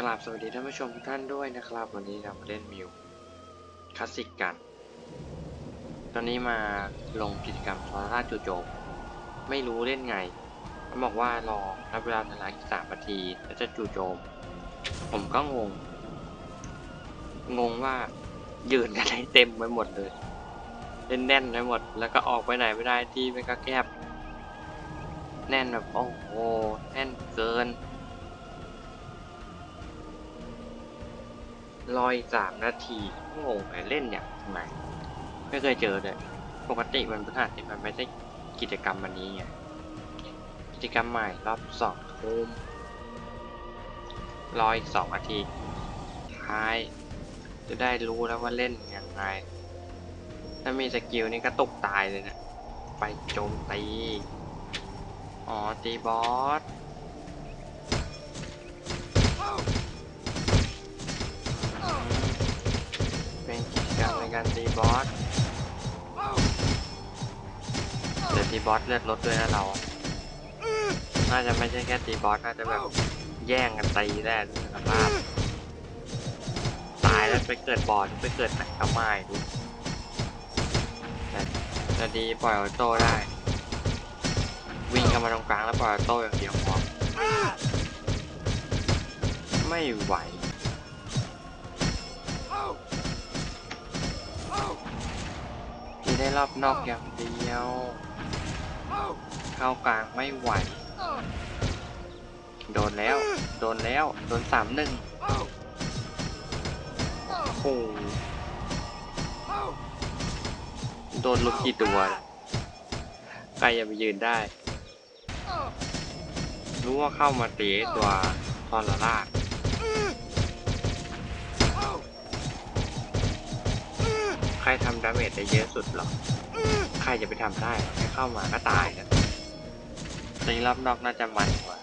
กราบสวัสดีท่านผู้ชมทุกท่านด้วยนะครับ วันนี้เรามาเล่นมิวคลาสสิกกัน ตอนนี้มาลงกิจกรรมทอร่าจู่โจมไม่รู้เล่นไงเขาบอกว่ารอรับเวลาในร้านอีสามนาทีแล้วจะจู่โจม ผมก็งง งงว่ายืนกันให้เต็มไปหมดเลยเล่นแน่นไปหมด แล้วก็ออกไปไหนไม่ได้ที่ไม่ก็แคบแน่นแบบโอ้โหแน่นเกิน รอยสามนาทีงงไปเล่นอย่างทำไมไม่เคยเจอเลยปกติมันพฤหัสมันไม่ได้กิจกรรมวันนี้ไงกิจกรรมใหม่รอบสองทุ่มรออีกสองนาทีท้าย จะได้รู้แล้วว่าเล่นยังไง ถ้ามีสกิลนี่ก็ตกตายเลยนะไปโจมตี อ๋อตีบอส กิจการตีบอสเดี๋ยวตีบอสเลือดลดด้วยนะเรา น่าจะไม่ใช่แค่ตีบอสน่าจะแบบแย่งกันตีแน่เลยสภาพ ตายแล้วไปเกิดบอสไปเกิดไหนก็ไม่รู้แต่ดีปล่อยออโต้ได้ วิ่งเข้ามาตรงกลางแล้วปล่อยออโต้อย่างเดียวพอไม่ไหว ได้รอบนอกอย่างเดียว เข้ากลางไม่ไหว โดนแล้ว โดนแล้ว โดนสามหนึ่งโอ้โหโดนลุกกี่ตัวเนี่ยใครจะไปยืนได้ รู้ว่าเข้ามาตีตัวทอนละลากใครทำดาเมจได้เยอะสุดหรอ ใครจะไปทำได้แค่เข้ามาก็ตายนะตีรอบนอกน่าจะมันกว่า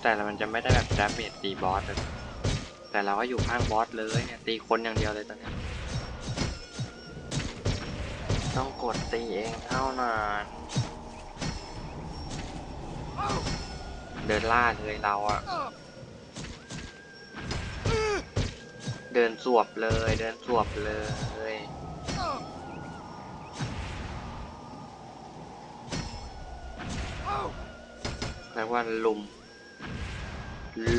แต่มันจะไม่ได้แบบดาเมจตีบอสเลยแต่เราก็อยู่ข้างบอสเลยเนี่ยตีคนอย่างเดียวเลยตอนนี้ ต้องกดตีเองเท่านั้นเดินล่าเลยเราอะ เดินสวบเลย เดินสวบเลย แล้วว่าลุม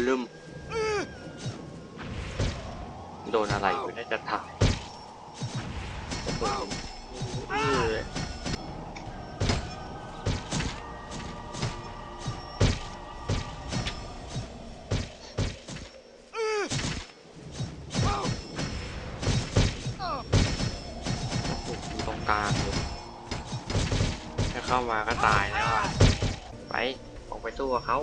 ลุม โดนอะไรอยู่น่าจะถ่าย กลางถ้าเข้ามาก็ตายแล้วอะ ไปออกไปสู้เขา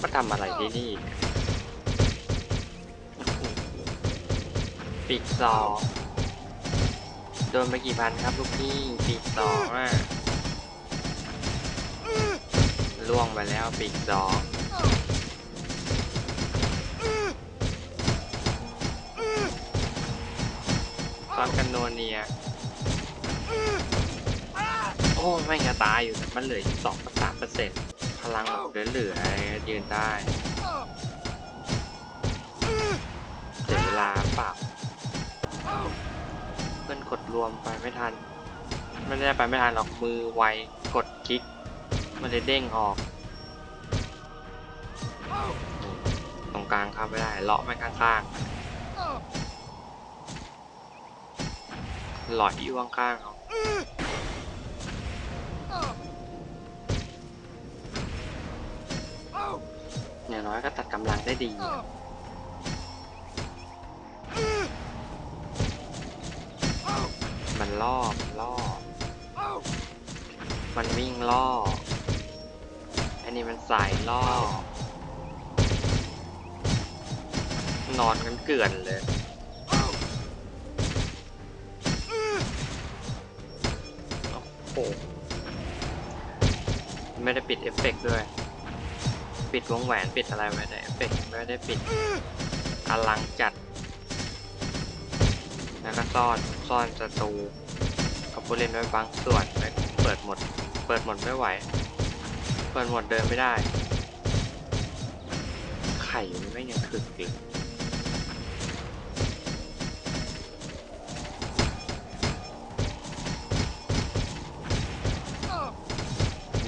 มาทำอะไรที่นี่ปีกสองโดนไปกี่พันครับลูกพี่ปีกสองอะล่วงไปแล้วปีกสอง ตอนกันโนเนีย โอ้ไม่งจะตายอยู่แต่มันเหลืออยู่สองสามเปอร์เซ็นต์พลังเหลือเหลือยืนได้เสียเวลาเปล่าเพื่อนกดรวมไปไม่ทัน ไม่ได้ไปไม่ทันหรอกมือไวกดคลิก มันเลยเด้งออกตรงกลางเข้าไม่ได้เลาะไปข้างๆ หลอยอยู่ข้างๆเอาอย่างน้อยก็ตัดกำลังได้ดีมันล่อมันล่อ มันวิ่งล่อ อันนี้มันสายล่อ นอนกันเกลื่อนเลย หไม่ได้ปิดเอฟเฟกต์ด้วย ปิดวงแหวนปิดอะไรไม่ได้เอฟเฟกต์ไม่ได้ปิดอลังจัด แล้วก็ซ่อนซ่อนศัตรูกับผู้เล่นไว้บางส่วนไม่เปิดหมด เปิดหมดไม่ไหว เปิดหมดเดินไม่ได้ ไข่ไม่ยังถึกเล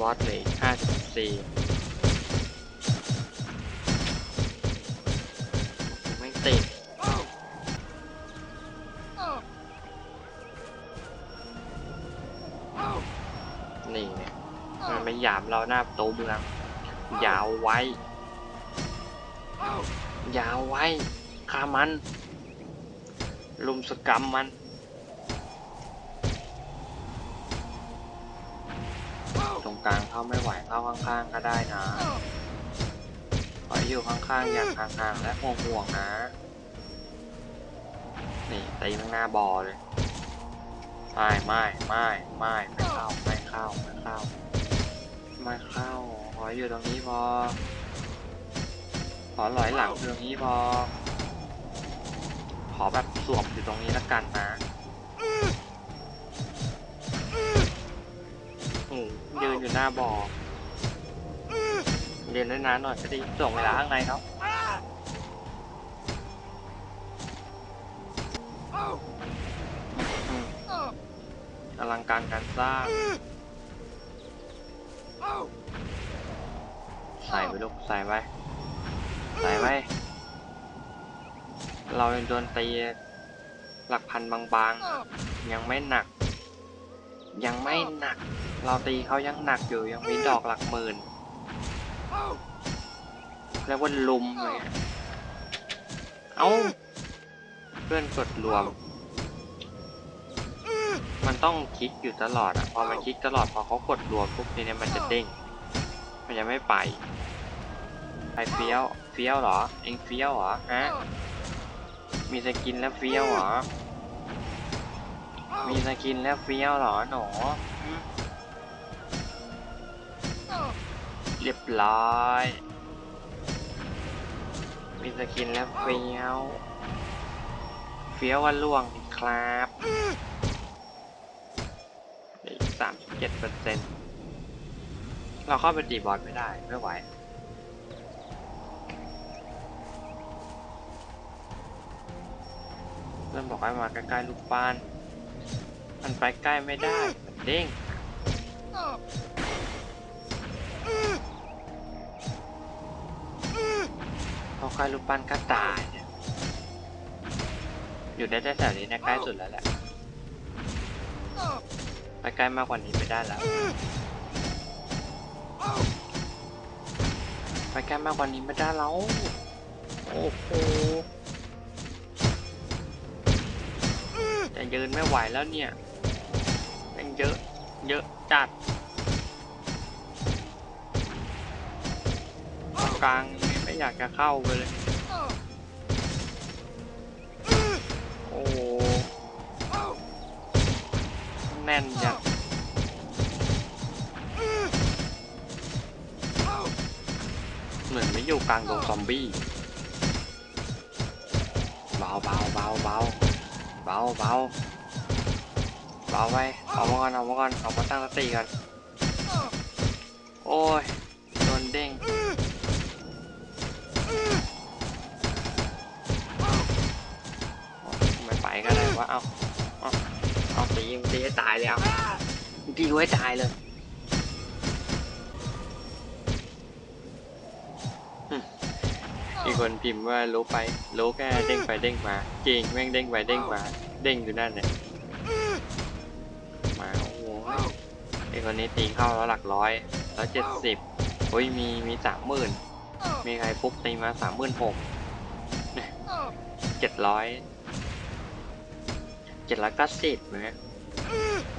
อตเลยห้าสิบสี่ไม่ติดนี่เนี่ยมันไม่หยามเราหน้าประตูเมือง ยาวไว้ ยาวไว้ฆ่ามัน ลุมสกรรมมัน ตรงกลางเขาไม่ไหวเข้าข้างๆก็ได้นะขออยู่ข้างๆอย่างห่างๆและห่วงๆนะ นี่ตีข้างหน้าบอเลย ไม่ไม่ไม่ไม่ไม่เข้าไม่เข้าไม่เข้าไม่เข้าขออยู่ตรงนี้พอ ขอหลอยหลังตรงนี้พอ ขอแบบสวมอยู่ตรงนี้แล้วกันนะ ยืนอยู่หน้าบอเรียนได้นานหน่อยก็ดีส่งเวลาข้างในเขาอืมอลังการการสร้างใส่ไปลูกใส่ไปใส่ไปเรายังโดนตีหลักพันบางๆ ยังไม่หนัก ยังไม่หนัก เราตีเขายังหนักอยู่ยังมีดอกหลักหมื่นเรียกว่าลุมเลยอะเอ้าเพื่อนกดรวม มันต้องคลิกอยู่ตลอดอะพอมันคลิกตลอดพอเขากดรวมปุ๊บทีเนี้ยมันจะเด้ง มันจะไม่ไป ไปเฟี้ยว เฟี้ยวเหรอ เองเฟี้ยวเหรอฮะ มีสกินแล้วเฟี้ยวเหรอ มีสกินแล้วเฟี้ยวเหรอหนูเรียบร้อย มีสกินแล้วเฟี้ยว เฟี้ยวว่าล่วงครับอีกสามสิบเจ็ดเปอร์เซ็นต์เราเข้าไปตีบอลไม่ได้ ไม่ไหวเพื่อนบอกให้มาใกล้ๆลูกปั้น มันไปใกล้ไม่ได้ มันเด้งพอใกล้ลูกปั้นก็ตายเนี่ย อยู่ได้แต่แถวนี้นะใกล้สุดแล้วแหละ ไปใกล้มากกว่านี้ไม่ได้แล้ว ไปใกล้มากกว่านี้ไม่ได้แล้ว โอ้โหจะยืนไม่ไหวแล้วเนี่ย ยังเยอะ เยอะจัดกลางไม่อยากจะเข้าไปเลย โอ้แน่นจัดเหมือนไม่อยู่กลางดงซอมบี้เบาเบาเบาเบาเบาเบา เบาไปเอามาก่อนเอามาก่อนเอามาตั้งสติก่อนโอ้ยโดนเด้งไม่ไปก็ได้วะเอาเอาเอาตีมึงตีให้ตายเลยเอาตีกูให้ตายเลยอืมมีคนพิมพ์ว่ารู้ไปรู้แค่เด้งไปเด้งมาจริงแม่งเด้งไปเด้งมาเด้งอยู่นั่นเนี่ย ไอคนนี้ตีเข้าแล้วหลักร้อยแล้วเจ็ดสิบโอ้ยมีมีสามหมื่นมีใครฟุกตีมาสามหมื่นหกเจ็ดร้อยเจ็ดร้อยเก้าสิบนะ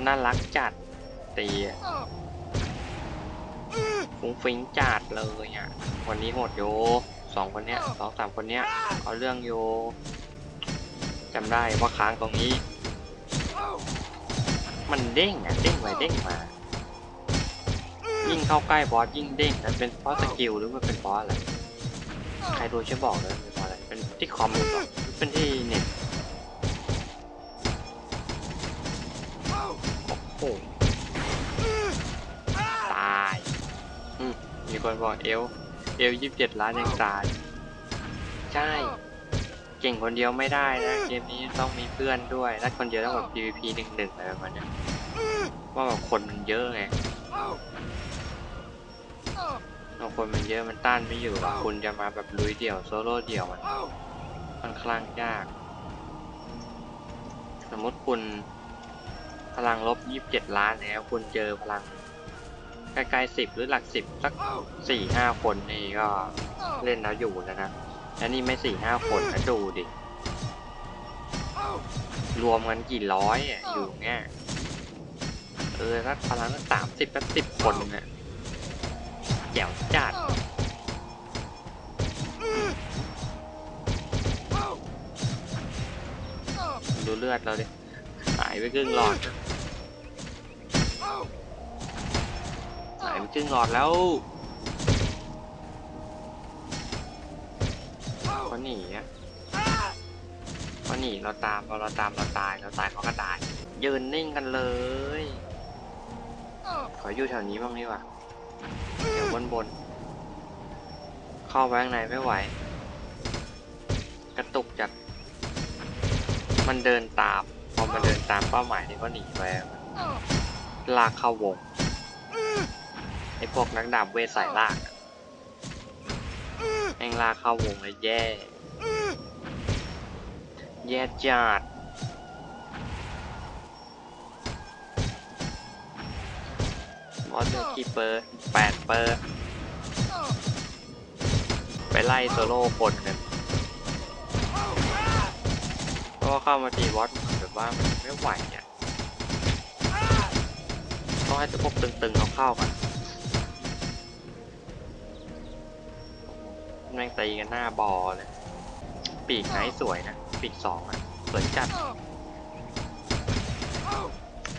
น่ารักจัดตีฟุ้งฟิ้งจัดเลยอะวันนี้โหดโยสองคนเนี้ยสองสามคนเนี้ยเอาเรื่องโยจำได้ว่าค้างตรงนี้ มันเด้งอะเด้งไปเด้งมา ยิ่งเข้าใกล้บอสยิ่งเด้งแต่เป็นเพราะสกิลหรือมันเป็นเพราะอะไร ใครรู้ช่วยบอกเลยเป็นเพราะอะไร เป็นที่คอมหรือเปล่าหรือเป็นที่เน็ตตายอืมมีคนบอกเอล เอลยี่สิบเจ็ดล้านยังตาย ใช่ เก่งคนเดียวไม่ได้นะ เกมนี้ต้องมีเพื่อนด้วยถ้าคนเดียวต้องแบบ PVP หนึ่งหนึ่งอะไรประมาณเนี้ยว่าแบบคนมันเยอะไง พอคนมันเยอะมันต้านไม่อยู่อะคุณจะมาแบบลุยเดี่ยวโซโล่เดี่ยวมันค่อนข้างยาก สมมติคุณพลังลบยี่สิบเจ็ดล้านแล้วคุณเจอพลังใกล้ๆสิบหรือหลักสิบสักสี่ห้าคนนี่ก็เล่นแล้วอยู่แล้วนะแล้วนี่ไม่สี่ห้าคนนะดูดิ รวมกันกี่ร้อยอะอยู่เงี้ยเออถ้าพลังสามสิบก็สิบคนน่ะ แจ๋วจัดดูเลือดเราดิหายไปครึ่งหลอดหายไปครึ่งหลอดแล้วเขาหนีอะเขาหนีเราตามพอเราตามเราตายเราตายเขาก็ตาย ยืนนิ่งกันเลย ขออยู่แถวนี้บ้างดีกว่า นบน เข้าไปข้างในไม่ไหว กระตุกจัด มันเดินตาม พอมันเดินตามเป้าหมายที่เขาหนีไปลากเข้าวง ไอ้พวกนักดาบเวสายลากอะแม่งลากเข้าวงเลยแย่ แย่จัด อสเตอร์คีเปอร์แปดเปอร์ไปไล่โซโล่คนกันเพราะว่าเข้ามาตีบอสแบบว่ามันไม่ไหวอะต้องให้พวกตึงๆเขาเข้ากันแม่งตีกันหน้าบอเลย ปีกไหนสวยนะ ปีกสองอะ สวยจัด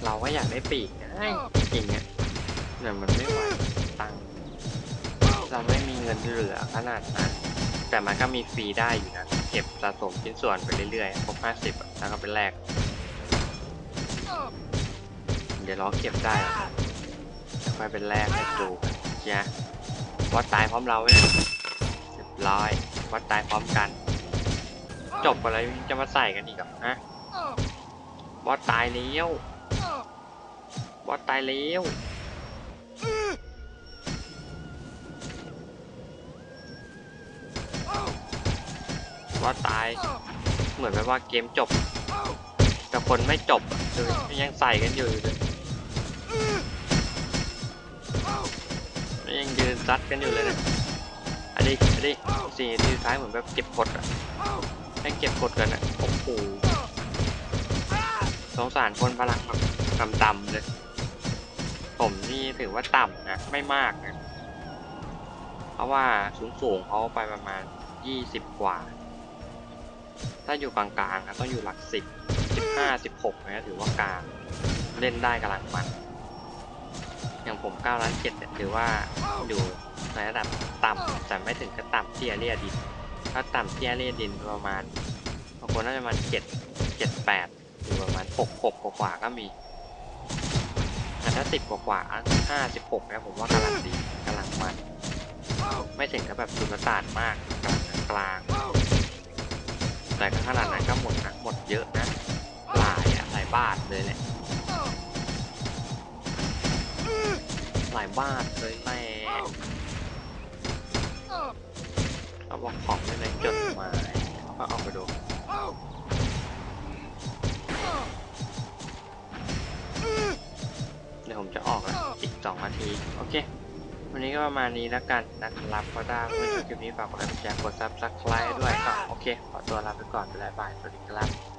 เราก็อยากได้ปีกนะจริงๆอะ แต่มันไม่ไหวตังค์เราไม่มีเงินเหลือขนาดนั้นแต่มันก็มีฟรีได้อยู่นะเก็บสะสมชิ้นส่วนไปเรื่อยๆครบห้าสิบแล้วก็เป็นแรก เดี๋ยวรอเก็บได้อะแล้วค่อยเป็นแรกให้ดูเชียวัดตายพร้อมเราไหมเรียบร้อยวัดตายพร้อมกัน จบอะไรจะมาใส่กันอีกเหรอฮะบอสตายแล้วบอสตายแล้ว บอสตาย เหมือนแบบว่าเกมจบ แต่คนไม่จบคือยังใส่กันอยู่เลยยังยืนซัดกันอยู่เลยนะอันนี้อันนี้สี่ทีท้ายเหมือนแบบเก็บกดอะให้เก็บกดกันอะโอ้โหสงสารคนพลังแบบต่ำๆเลย ผมนี่ถือว่าต่ำนะ ไม่มากนะ เพราะว่าสูงๆเขาไปประมาณยี่สิบกว่า ถ้าอยู่กลางๆนะต้องอยู่หลักสิบสิบห้าสิบหกนะถือว่ากลางเล่นได้กำลังมัน อย่างผมเก้าล้านเจ็ดเนี่ยถือว่าอยู่ในระดับต่ำแต่ไม่ถึงกับต่ำเตี้ยเรียดิน ถ้าต่ำเตี้ยเรียดินประมาณบางคนน่าจะประมาณเจ็ดเจ็ดแปดหรือประมาณหกหกกว่าก็มีถ้าสิบกว่าห้าสิบหกเนี่ยผมว่ากำลังดีกำลังมัน ไม่ถึงกับแบบสุดตานมากกลางกลาง แต่ขนาดนั้นก็หมดนะหมดเยอะนะหลายอะหลายบาทเลยแหละหลายบาทเลยแม่เขาบอกของอยู่ในจดมาเขาก็เอาไปดูเดี๋ยวผมจะออกล้วอีก2นาที โอเค วันนี้ก็ประมาณนี้แล้วกันนะครับก็ได้เพื่อนชอบคลิปนี้ฝากกดไลค์กดแชร์กดซับสไครต์ด้วยก็โอเค ขอตัวลาไปก่อนไปแล้วบายสวัสดีครับ